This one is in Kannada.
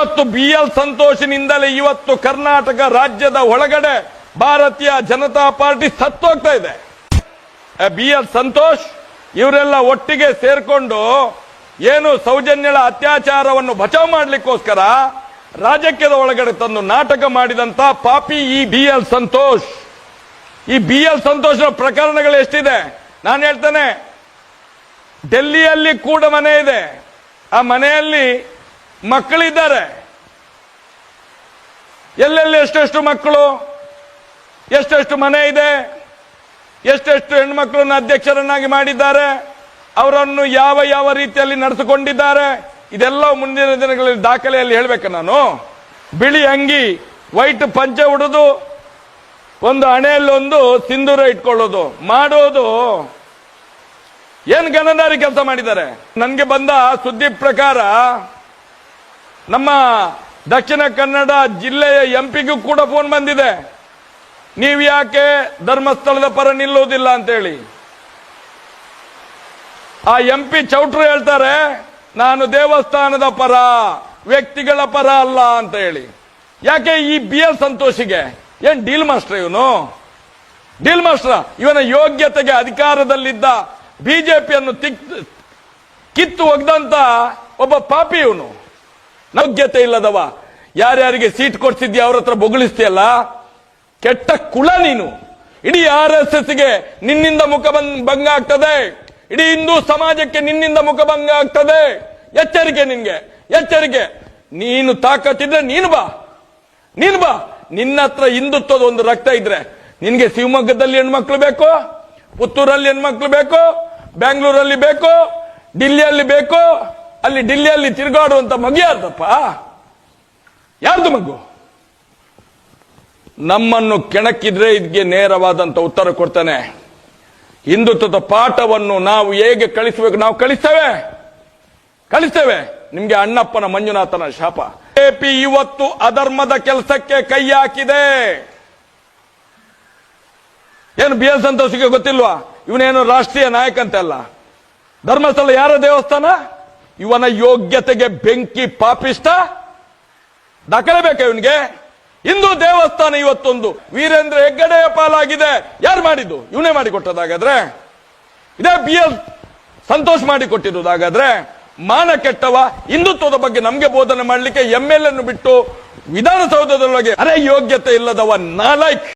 ಇವತ್ತು ಬಿ ಎಲ್ ಸಂತೋಷಿನಿಂದಲೇ ಇವತ್ತು ಕರ್ನಾಟಕ ರಾಜ್ಯದ ಒಳಗಡೆ ಭಾರತೀಯ ಜನತಾ ಪಾರ್ಟಿ ಸತ್ತೋಗ್ತಾ ಇದೆ. ಬಿ ಎಲ್ ಸಂತೋಷ್ ಇವರೆಲ್ಲ ಒಟ್ಟಿಗೆ ಸೇರ್ಕೊಂಡು ಏನು ಸೌಜನ್ಯಳ ಅತ್ಯಾಚಾರವನ್ನು ಬಚಾವ್ ಮಾಡ್ಲಿಕ್ಕೋಸ್ಕರ ರಾಜಕೀಯದ ಒಳಗಡೆ ತಂದು ನಾಟಕ ಮಾಡಿದಂತ ಪಾಪಿ ಈ ಬಿ ಎಲ್ ಸಂತೋಷ್. ಈ ಬಿ ಎಲ್ ಸಂತೋಷನ ಪ್ರಕರಣಗಳು ಎಷ್ಟಿದೆ? ನಾನು ಹೇಳ್ತೇನೆ, ಡೆಲ್ಲಿಯಲ್ಲಿ ಕೂಡ ಮನೆ ಇದೆ. ಆ ಮನೆಯಲ್ಲಿ ಮಕ್ಕಳಿದ್ದಾರೆ. ಎಲ್ಲೆಲ್ಲಿ ಎಷ್ಟೆಷ್ಟು ಮಕ್ಕಳು, ಎಷ್ಟೆಷ್ಟು ಮನೆ ಇದೆ, ಎಷ್ಟೆಷ್ಟು ಹೆಣ್ಮಕ್ಳನ್ನ ಅಧ್ಯಕ್ಷರನ್ನಾಗಿ ಮಾಡಿದ್ದಾರೆ, ಅವರನ್ನು ಯಾವ ಯಾವ ರೀತಿಯಲ್ಲಿ ನಡೆಸಿಕೊಂಡಿದ್ದಾರೆ ಇದೆಲ್ಲ ಮುಂದಿನ ದಿನಗಳಲ್ಲಿ ದಾಖಲೆಯಲ್ಲಿ ಹೇಳ್ಬೇಕು ನಾನು. ಬಿಳಿ ಅಂಗಿ, ವೈಟ್ ಪಂಚೆ ಉಡುದು, ಒಂದು ಹಣೆಯಲ್ಲೊಂದು ಸಿಂಧೂರ ಇಟ್ಕೊಳ್ಳೋದು. ಮಾಡೋದು, ಏನ್ ಗಣದಾರಿ ಕೆಲಸ ಮಾಡಿದ್ದಾರೆ? ನನಗೆ ಬಂದ ಸುದ್ದಿ ಪ್ರಕಾರ ನಮ್ಮ ದಕ್ಷಿಣ ಕನ್ನಡ ಜಿಲ್ಲೆಯ ಎಂಪಿಗೂ ಕೂಡ ಫೋನ್ ಬಂದಿದೆ. ನೀವು ಯಾಕೆ ಧರ್ಮಸ್ಥಳದ ಪರ ನಿಲ್ಲುವುದಿಲ್ಲ ಅಂತೇಳಿ. ಆ ಎಂ ಪಿ ಚೌಟ್ರು ಹೇಳ್ತಾರೆ, ನಾನು ದೇವಸ್ಥಾನದ ಪರ, ವ್ಯಕ್ತಿಗಳ ಪರ ಅಲ್ಲ ಅಂತ ಹೇಳಿ. ಯಾಕೆ ಈ ಬಿ ಎಲ್ ಸಂತೋಷಿಗೆ? ಏನ್ ಡೀಲ್ ಮಾಸ್ಟರ್ ಇವನು? ಡೀಲ್ ಮಾಸ್ಟರ್, ಇವನ ಯೋಗ್ಯತೆಗೆ ಅಧಿಕಾರದಲ್ಲಿದ್ದ ಬಿಜೆಪಿಯನ್ನು ಕಿತ್ತು ಒಗ್ದಂತ ಒಬ್ಬ ಪಾಪಿ ಇವನು. ಯೋಗ್ಯತೆ ಇಲ್ಲದವ. ಯಾರ್ಯಾರಿಗೆ ಸೀಟ್ ಕೊಡ್ಸಿದ್ಯಾ ಅವ್ರ ಹತ್ರ ಬೊಗಳಿಸ್ತೀಯಲ್ಲ? ಕೆಟ್ಟ ಕುಳ ನೀನು. ಇಡೀ ಆರ್ ಎಸ್ ಎಸ್ಗೆ ನಿನ್ನಿಂದ ಮುಖ ಭಂಗ ಆಗ್ತದೆ. ಇಡೀ ಹಿಂದೂ ಸಮಾಜಕ್ಕೆ ನಿನ್ನಿಂದ ಮುಖ ಭಂಗ ಆಗ್ತದೆ. ಎಚ್ಚರಿಕೆ ನಿನ್ಗೆ, ಎಚ್ಚರಿಕೆ. ನೀನು ತಾಕತ್ತಿದ್ರೆ ನೀನು ಬಾ. ನೀನು ಬಾ. ನಿನ್ನ ಹತ್ರ ಹಿಂದುತ್ವದ ಒಂದು ರಕ್ತ ಇದ್ರೆ ನಿನ್ಗೆ ಶಿವಮೊಗ್ಗದಲ್ಲಿ ಹೆಣ್ಮಕ್ಳು ಬೇಕು, ಪುತ್ತೂರಲ್ಲಿ ಹೆಣ್ಮಕ್ಳು ಬೇಕು ಬೆಂಗಳೂರಲ್ಲಿ ಬೇಕು ಡಿಲ್ಲಿಯಲ್ಲಿ ಬೇಕು ಅಲ್ಲಿ ಡಿಲ್ಲಿಯಲ್ಲಿ ತಿರುಗಾಡುವಂತ ಮಗು ಯಾರ್ದಪ್ಪ? ಯಾರ್ದು ಮಗು ನಮ್ಮನ್ನು ಕೆಣಕಿದ್ರೆ ಇದಕ್ಕೆ ನೇರವಾದಂತ ಉತ್ತರ ಕೊಡ್ತಾನೆ. ಹಿಂದುತ್ವದ ಪಾಠವನ್ನು ನಾವು ಹೇಗೆ ಕಳಿಸಬೇಕು? ನಾವು ಕಳಿಸ್ತೇವೆ. ಕಳಿಸ್ತೇವೆ. ನಿಮ್ಗೆ ಅಣ್ಣಪ್ಪನ ಮಂಜುನಾಥನ ಶಾಪ. ಎಪಿ ಇವತ್ತು ಅಧರ್ಮದ ಕೆಲಸಕ್ಕೆ ಕೈ ಹಾಕಿದೆ. ಏನು ಬಿ ಎಲ್ ಸಂತೋಷಿಗೆ ಗೊತ್ತಿಲ್ವಾ? ಇವನೇನು ರಾಷ್ಟ್ರೀಯ ನಾಯಕ ಅಂತಲ್ಲ ಧರ್ಮಸ್ಥಳ ಯಾರ ದೇವಸ್ಥಾನ? ಇವನ ಯೋಗ್ಯತೆಗೆ ಬೆಂಕಿ ಪಾಪಿಷ್ಟ? ದಾಖಲೆ ಬೇಕಾ ಇವನಿಗೆ? ಇಂದು ದೇವಸ್ಥಾನ ಇವತ್ತೊಂದು. ವೀರೇಂದ್ರ ಹೆಗ್ಗಡೆಯ ಪಾಲಾಗಿದೆ. ಯಾರು ಮಾಡಿದ್ದು? ಇವನೇ ಮಾಡಿಕೊಟ್ಟದಾಗಾದ್ರೆ? ಇದೇ ಬಿ ಎಸ್ ಸಂತೋಷ್ ಮಾಡಿಕೊಟ್ಟಿರುವುದಾಗಾದ್ರೆ ಮಾನ ಕೆಟ್ಟವ ಹಿಂದುತ್ವದ ಬಗ್ಗೆ ನಮ್ಗೆ ಬೋಧನೆ ಮಾಡಲಿಕ್ಕೆ ಎಂ ಎಲ್ ಬಿಟ್ಟು ವಿಧಾನಸೌಧದೊಳಗೆ ಅರೆ ಯೋಗ್ಯತೆ ಇಲ್ಲದವ ನಾಲೈಕ್.